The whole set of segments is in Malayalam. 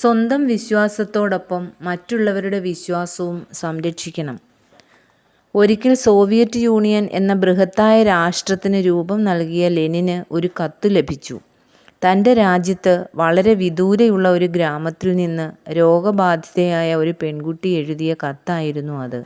സ്വന്തം വിശ്വാസത്തോടൊപ്പം മറ്റുള്ളവരുടെ വിശ്വാസവും സംരക്ഷിക്കണം. ഒരിക്കൽ സോവിയറ്റ് യൂണിയൻ എന്ന ബൃഹത്തായ രാഷ്ട്രത്തിന് രൂപം നൽകിയ ലെനിന് ഒരു കത്ത് ലഭിച്ചു. തന്റെ രാജ്യത്ത് വളരെ വിദൂരെയുള്ള ഒരു ഗ്രാമത്തിൽ നിന്ന് രോഗബാധിതയായ ഒരു പെൺകുട്ടി എഴുതിയ കത്തായിരുന്നു അത്.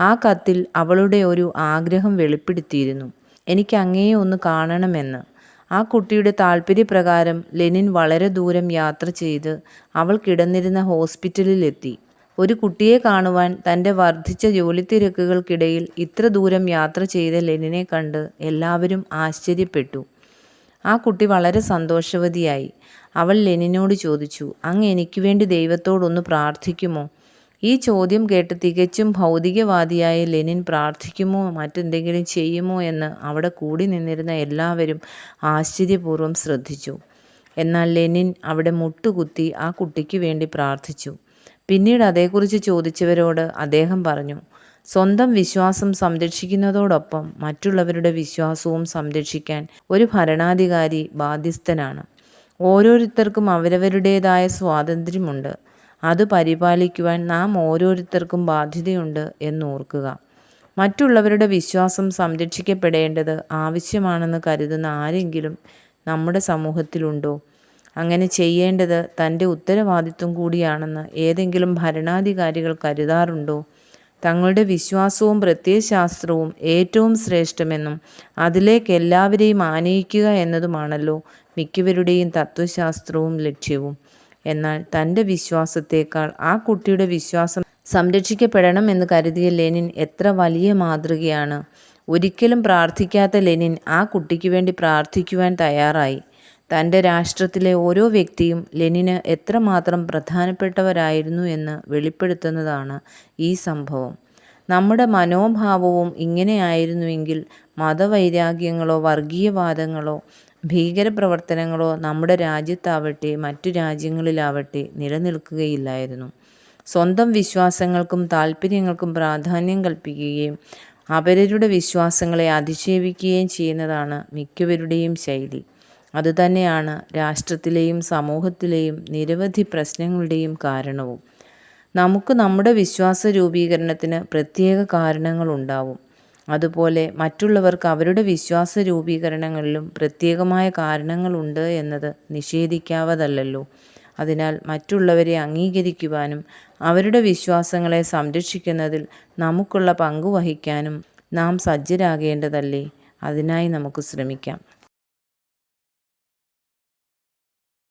ആ കത്തിൽ അവളുടെ ഒരു ആഗ്രഹം വെളിപ്പെടുത്തിയിരുന്നു. എനിക്ക് അങ്ങയെ കാണണമെന്ന്. ആ കുട്ടിയുടെ താല്പര്യപ്രകാരം ലെനിൻ വളരെ ദൂരം യാത്ര ചെയ്ത് അവൾ കിടന്നിരുന്ന ഹോസ്പിറ്റലിലെത്തി. ഒരു കുട്ടിയെ കാണുവാൻ തന്റെ വർദ്ധിച്ച ജോലിത്തിരക്കുകൾക്കിടയിൽ ഇത്ര ദൂരം യാത്ര ചെയ്ത ലെനിനെ കണ്ട് എല്ലാവരും ആശ്ചര്യപ്പെട്ടു. ആ കുട്ടി വളരെ സന്തോഷവതിയായി. അവൾ ലെനിനോട് ചോദിച്ചു അങ്ങ് എനിക്ക് വേണ്ടി ദൈവത്തോടൊന്ന് പ്രാർത്ഥിക്കുമോ? ഈ ചോദ്യം കേട്ട് തികച്ചും ഭൗതികവാദിയായ ലെനിൻ പ്രാർത്ഥിക്കുമോ? മറ്റെന്തെങ്കിലും ചെയ്യുമോ? എന്ന് അവിടെ കൂടി നിന്നിരുന്ന എല്ലാവരും ആശ്ചര്യപൂർവം ശ്രദ്ധിച്ചു. എന്നാൽ ലെനിൻ അവിടെ മുട്ടുകുത്തി ആ കുട്ടിക്ക് വേണ്ടി പ്രാർത്ഥിച്ചു. പിന്നീട് അതേക്കുറിച്ച് ചോദിച്ചവരോട് അദ്ദേഹം പറഞ്ഞു സ്വന്തം വിശ്വാസം സംരക്ഷിക്കുന്നതോടൊപ്പം മറ്റുള്ളവരുടെ വിശ്വാസവും സംരക്ഷിക്കാൻ ഒരു ഭരണാധികാരി ബാധ്യസ്ഥനാണ്. ഓരോരുത്തർക്കും അവരവരുടേതായ സ്വാതന്ത്ര്യമുണ്ട്. അത് പരിപാലിക്കുവാൻ നാം ഓരോരുത്തർക്കും ബാധ്യതയുണ്ട് എന്നോർക്കുക. മറ്റുള്ളവരുടെ വിശ്വാസം സംരക്ഷിക്കപ്പെടേണ്ടത് ആവശ്യമാണെന്ന് കരുതുന്ന ആരെങ്കിലും നമ്മുടെ സമൂഹത്തിലുണ്ടോ? അങ്ങനെ ചെയ്യേണ്ടത് തന്റെ ഉത്തരവാദിത്വം കൂടിയാണെന്ന് ഏതെങ്കിലും ഭരണാധികാരികൾ കരുതാറുണ്ടോ? തങ്ങളുടെ വിശ്വാസവും പ്രത്യയശാസ്ത്രവും ഏറ്റവും ശ്രേഷ്ഠമെന്നും അതിലേക്ക് എല്ലാവരെയും ആനയിക്കുക എന്നതുമാണല്ലോ മിക്കവരുടെയും തത്വശാസ്ത്രവും ലക്ഷ്യവും. എന്നാൽ തന്റെ വിശ്വാസത്തേക്കാൾ ആ കുട്ടിയുടെ വിശ്വാസം സംരക്ഷിക്കപ്പെടണം എന്ന് കരുതിയ ലെനിൻ എത്ര വലിയ മാതൃകയാണ്. ഒരിക്കലും പ്രാർത്ഥിക്കാത്ത ലെനിൻ ആ കുട്ടിക്ക് വേണ്ടി പ്രാർത്ഥിക്കുവാൻ തയ്യാറായി. തന്റെ രാഷ്ട്രത്തിലെ ഓരോ വ്യക്തിയും ലെനിന് എത്രമാത്രം പ്രധാനപ്പെട്ടവരായിരുന്നു എന്ന് വെളിപ്പെടുത്തുന്നതാണ് ഈ സംഭവം. നമ്മുടെ മനോഭാവവും ഇങ്ങനെയായിരുന്നുവെങ്കിൽ മതവൈരാഗ്യങ്ങളോ വർഗീയവാദങ്ങളോ ഭീകരപ്രവർത്തനങ്ങളോ നമ്മുടെ രാജ്യത്താവട്ടെ മറ്റു രാജ്യങ്ങളിലാവട്ടെ നിലനിൽക്കുകയില്ലായിരുന്നു. സ്വന്തം വിശ്വാസങ്ങൾക്കും താല്പര്യങ്ങൾക്കും പ്രാധാന്യം കൽപ്പിക്കുകയും അവരുടെ വിശ്വാസങ്ങളെ അധിക്ഷേപിക്കുകയും ചെയ്യുന്നതാണ് മിക്കവരുടെയും ശൈലി. അതുതന്നെയാണ് രാഷ്ട്രത്തിലെയും സമൂഹത്തിലെയും നിരവധി പ്രശ്നങ്ങളുടെയും കാരണവും. നമുക്ക് നമ്മുടെ വിശ്വാസ രൂപീകരണത്തിന് പ്രത്യേക കാരണങ്ങളുണ്ടാവും. അതുപോലെ മറ്റുള്ളവർക്ക് അവരുടെ വിശ്വാസ രൂപീകരണങ്ങളിലും പ്രത്യേകമായ കാരണങ്ങളുണ്ട് എന്നത് നിഷേധിക്കാവതല്ലോ അതിനാൽ മറ്റുള്ളവരെ അംഗീകരിക്കുവാനും അവരുടെ വിശ്വാസങ്ങളെ സംരക്ഷിക്കുന്നതിൽ നമുക്കുള്ള പങ്ക് വഹിക്കാനും നാം സജ്ജരാകേണ്ടതല്ലേ? അതിനായി നമുക്ക് ശ്രമിക്കാം.